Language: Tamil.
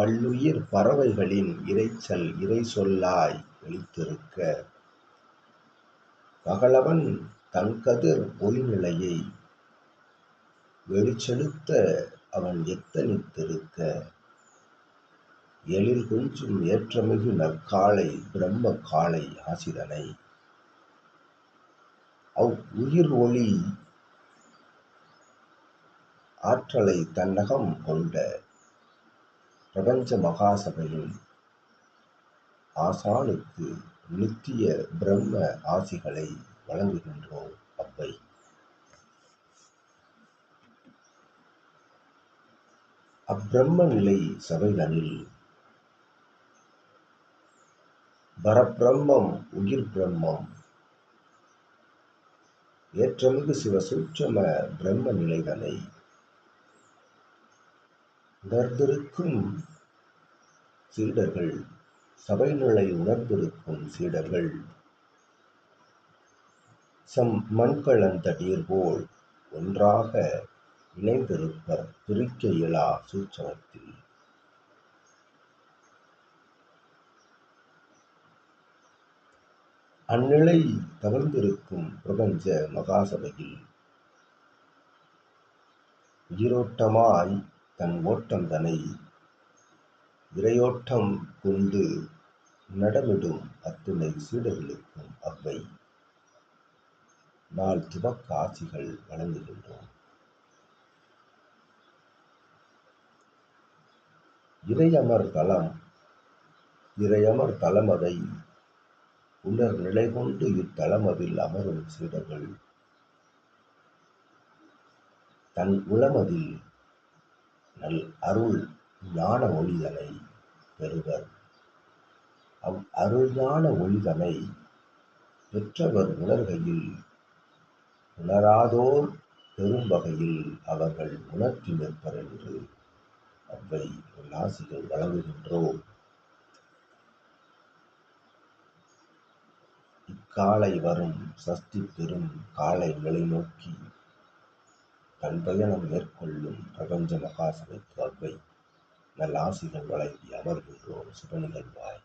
பல்லுயிர் பறவைகளின் இரைச்சல் இறைசொல்லாய் ஒலித்திருக்க. பகலவன் தன்கதிர் ஒளிநிலையை வெளிச்செலுத்த அவன் எத்தனித்திருக்க. எழில் கொஞ்சும் ஏற்றமிகு நற்காலை பிரம்ம காலை ஆசிதனை அவ் உயிர் ஒளி ஆற்றலை தன்னகம் கொண்ட பிரபஞ்ச மகாசபையின் ஆசானுக்கு நித்திய பிரம்ம ஆசிகளை வழங்குகின்றோம் அவ்வை அப்பிரம்ம நிலை சபைகளில் பரபிரம்மம் உயிர் பிரம்மம் ஏற்றமிகு சிவ சூட்சம பிரம்ம நிலைகளை உணர்ந்திருக்கும் சீடர்கள் சபைநிலை உணர்ந்திருக்கும் சீடர்கள். சம் மண்கலந்தடீர் போல் ஒன்றாக இணைந்திருப்பர் பிரிக்க இயலா சூட்சமத்தில். அந்நிலை தவழ்ந்திருக்கும் பிரபஞ்ச மகாசபையில் உயிரோட்டமாய் தன் ஓட்டம் தனை இறையோட்டம் கொண்டு நடமிடும் அத்துணை சீடர்களுக்கும் அவ்வை நாள் துவக்க ஆசிகள் வழங்குகின்றோம். இறையமர் தலம் இறையமர் தலமதை உணர் நிலை கொண்டு இத்தலமதில் அமரும் சீடர்கள் தன் உளமதில் அல் அருள் ஞான ஒளிதனை பெறுவர். அவ் அருள் ஒளிதனை பெற்றவர் உணர்கையில் உணராதோர் பெரும் வகையில் அவர்கள் உணர்த்தி நிற்பர் என்று அவ்வை உல்லாசிகள் வழங்குகின்றோம். இக்காலை வரும் சஷ்டி பெரும் காலை நிலை நோக்கி தன் பயணம் மேற்கொள்ளும் பிரபஞ்ச மகாசபைக்கு அவ்வை நல்ல ஆசிரியர் வழங்கி அமர்கின்றோம் சுபநிகழ்வாய்